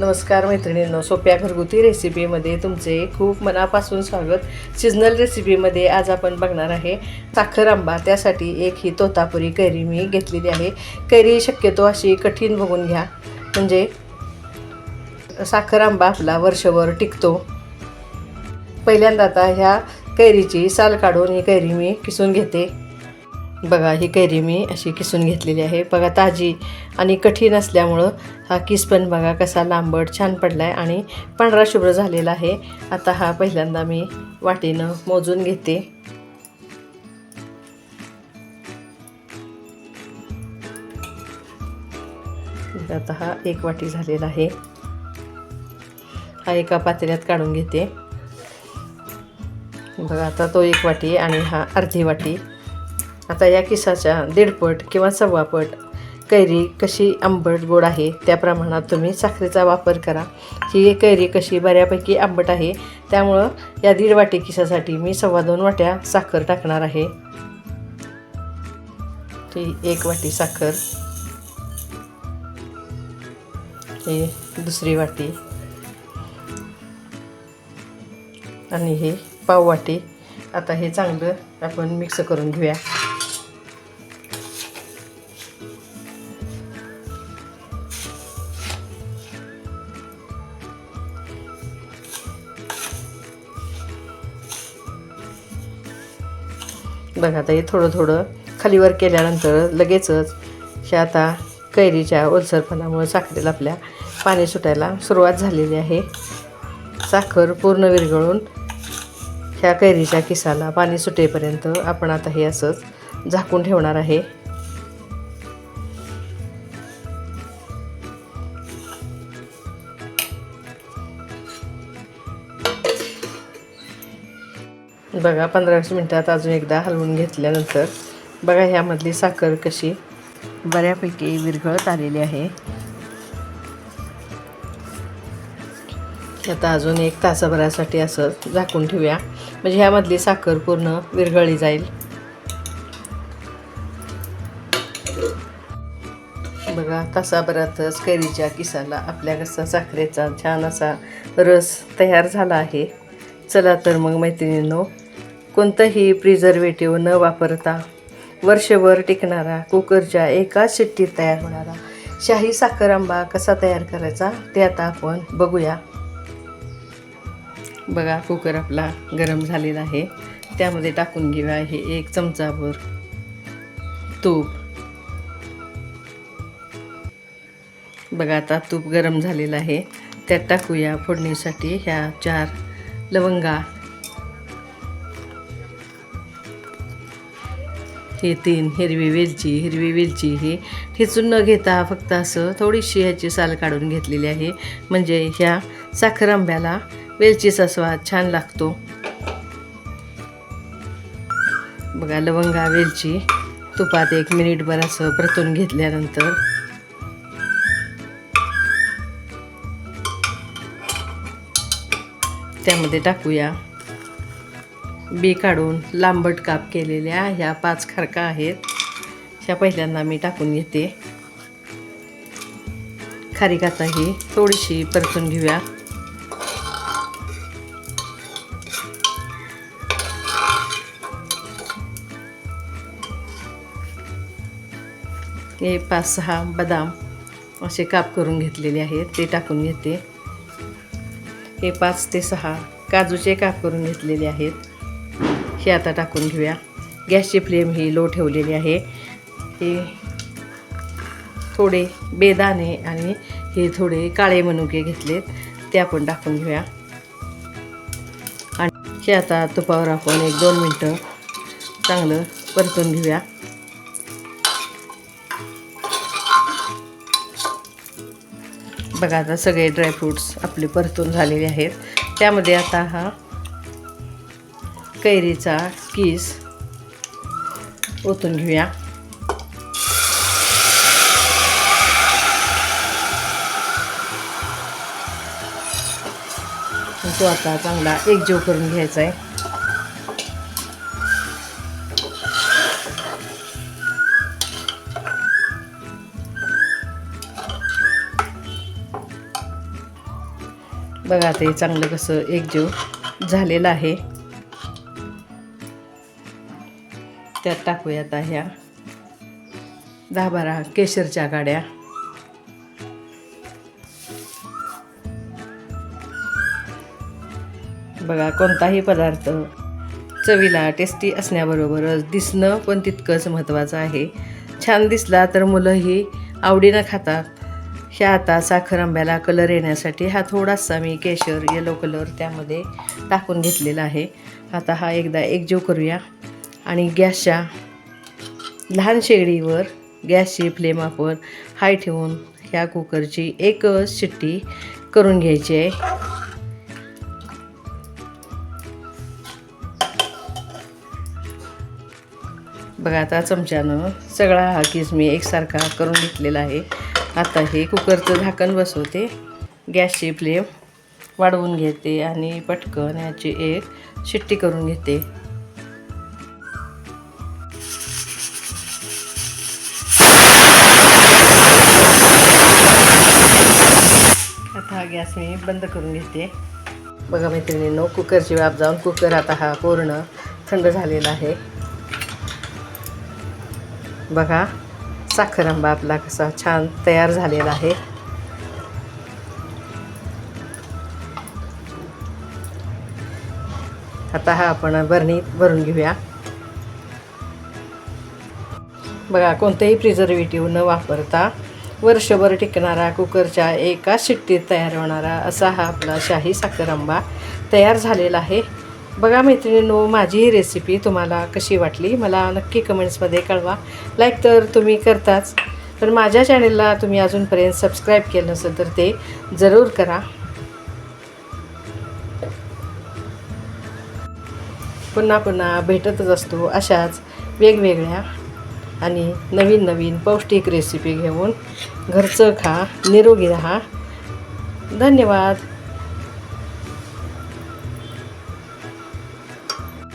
नमस्कार मैत्रिणींनो सोप्या घरगुती रेसिपीमध्ये तुमचे खूप मनापासून स्वागत. सिजनल रेसिपीमध्ये आज आपण बघणार आहे साखर आंबा. त्यासाठी एक ही तोतापुरी कैरी मी घेतलेली आहे. कैरी शक्यतो अशी कठीण बघून घ्या. म्हणजे साखर आंबा आपला वर्षभर टिकतो. पहिल्यांदा आता ह्या कैरीची साल काढून ही कैरी मी किसून घेते. बघा ही कैरी मी अशी किसून घेतलेली आहे. बघा ताजी आणि कठीण असल्यामुळं हा किस पण बघा कसा लांबट छान पडला आहे आणि पांढरा शुभ्र झालेला आहे. आता हा पहिल्यांदा मी वाटीनं मोजून घेते. आता हा एक वाटी झालेला आहे. हा एका पातेल्यात काढून घेते. बघा आता तो एक वाटी आणि हा अर्धी वाटी. आता या किसाच्या दीडपट किंवा सव्वापट कैरी कशी आंबट गोड आहे त्या प्रमाणात तुम्ही साखरेचा वापर करा. ही कैरी कशी बऱ्यापैकी आंबट आहे त्यामुळं या दीड वाटी किसासाठी मी सव्वा दोन वाट्या साखर टाकणार आहे. ही एक वाटी साखर. ही दुसरी वाटी. आणि हे पाव वाटी. आता हे चांगलं आपण मिक्स करून घेऊया. बघा आता हे थोडं थोडं खालीवर केल्यानंतर लगेचच ह्या आता कैरीच्या ओलसरपणामुळे साखरेला आपल्या पाणी सुटायला सुरुवात झालेली आहे. साखर पूर्ण विरघळून ह्या कैरीच्या किसाला पाणी सुटेपर्यंत आपण आता हे असंच झाकून ठेवणार आहे. बघा पंधरावीस मिनटात अजून एकदा हलवून घेतल्यानंतर बघा ह्यामधली साखर कशी बऱ्यापैकी विरघळत आलेली आहे. आता अजून एक तासाभरासाठी असं झाकून ठेवूया. म्हणजे ह्यामधली साखर पूर्ण विरघळली जाईल. बघा तासाभरातच कैरीच्या किसाला आपल्या कसा साखरेचा छान असा रस तयार झाला आहे. चला तर मग मैत्रिणींनो कोणतंही प्रिझर्वेटिव्ह न वापरता वर्षभर टिकणारा कुकरच्या एकाच शिट्टीत तयार होणारा शाही साखर आंबा कसा तयार करायचा ते आता आपण बघूया. बघा कुकर आपला गरम झालेला आहे. त्यामध्ये टाकून घेऊया हे एक चमचाभर तूप. बघा आता तूप गरम झालेलं आहे. त्यात टाकूया फोडणीसाठी ह्या चार लवंगा. हे तीन हिरवी वेलची हिरवी वेलची ही. ठेचून न घेता फक्त असं थोडीशी ह्याची साल काढून घेतलेली आहे. म्हणजे ह्या साखर आंब्याला वेलचीचा स्वाद छान लागतो. बघा लवंगा वेलची. तुपात एक मिनिटभर असं परतून घेतल्यानंतर त्यामध्ये टाकूया. बी काढून लांबट काप केलेल्या ह्या पाच खारका आहेत. ह्या पहिल्यांदा मी टाकून घेते. खारीक आता ही थोडीशी परतून घेऊया. हे पाच सहा बदाम असे काप करून घेतलेले आहेत ते टाकून घेते. हे पाच ते सहा काजूचे काप करून घेतलेले आहेत. हे आता टाकून घेऊया. गॅसची फ्लेम ही लो ठेवलेली आहे. हे थोडे बेदाणे आणि हे थोडे काळे मनुके घेतलेत. ते आपण टाकून घेऊया. आणि हे आता तुपावर आपण एक दोन मिनटं चांगलं परतून घेऊया. बघा आता सगळे ड्रायफ्रूट्स आपले परतून झालेले आहेत. त्यामध्ये आता हा कैरीचा किस ओतून घेऊया. तो आता चांगला एकजीव करून घ्यायचा आहे. बघा ते चांगलं कसं एकजीव झालेलं आहे. त्यात टाकूया आता ह्या दहा बारा केशरच्या गाड्या. बघा कोणताही पदार्थ चवीला टेस्टी असण्याबरोबरच दिसणं पण तितकंच महत्त्वाचं आहे. छान दिसला तर मुलंही आवडीनं खातात. ह्या आता साखर आंब्याला कलर येण्यासाठी हा थोडासा मी केशर येलो कलर त्यामध्ये टाकून घेतलेला आहे. आता हा एकदा एकजीव करूया. आणि गॅसच्या लहान शेगडीवर गॅसची फ्लेम आपण हाय ठेवून ह्या कुकरची एकच शिट्टी करून घ्यायची आहे. बघा आता चमच्यानं सगळा हा किस मी एकसारखा करून घेतलेला आहे. आता हे कुकरचं झाकण बसवते. गॅसची फ्लेम वाढवून घेते आणि पटकन याची एक शिट्टी करून घेते. आता हा गॅस मी बंद करून घेते. बघा मैत्रिणींनो कुकरची वाफ जाऊन कुकर आता हा पूर्ण थंड झालेला आहे. बघा. साखर आंबा आपला कसा छान तयार झालेला आहे. आता हा आपण बरणीत भरून घेऊया. बघा कोणतेही प्रिझर्वेटिव्ह न वापरता वर्षभर टिकणारा कुकरच्या एका शिट्टीत तयार होणारा असा हा आपला शाही साखर आंबा तयार झालेला आहे. बघा मैत्रिणींनो माझी ही रेसिपी तुम्हाला कशी वाटली मला नक्की कमेंट्समध्ये कळवा. लाईक तर तुम्ही करताच पण माझ्या चॅनेलला तुम्ही अजूनपर्यंत सबस्क्राईब केलं नसेल तर ते जरूर करा. पुन्हा पुन्हा भेटतच असतो अशाच वेगवेगळ्या आणि नवीन नवीन पौष्टिक रेसिपी घेऊन. घरचं खा निरोगी राहा. धन्यवाद.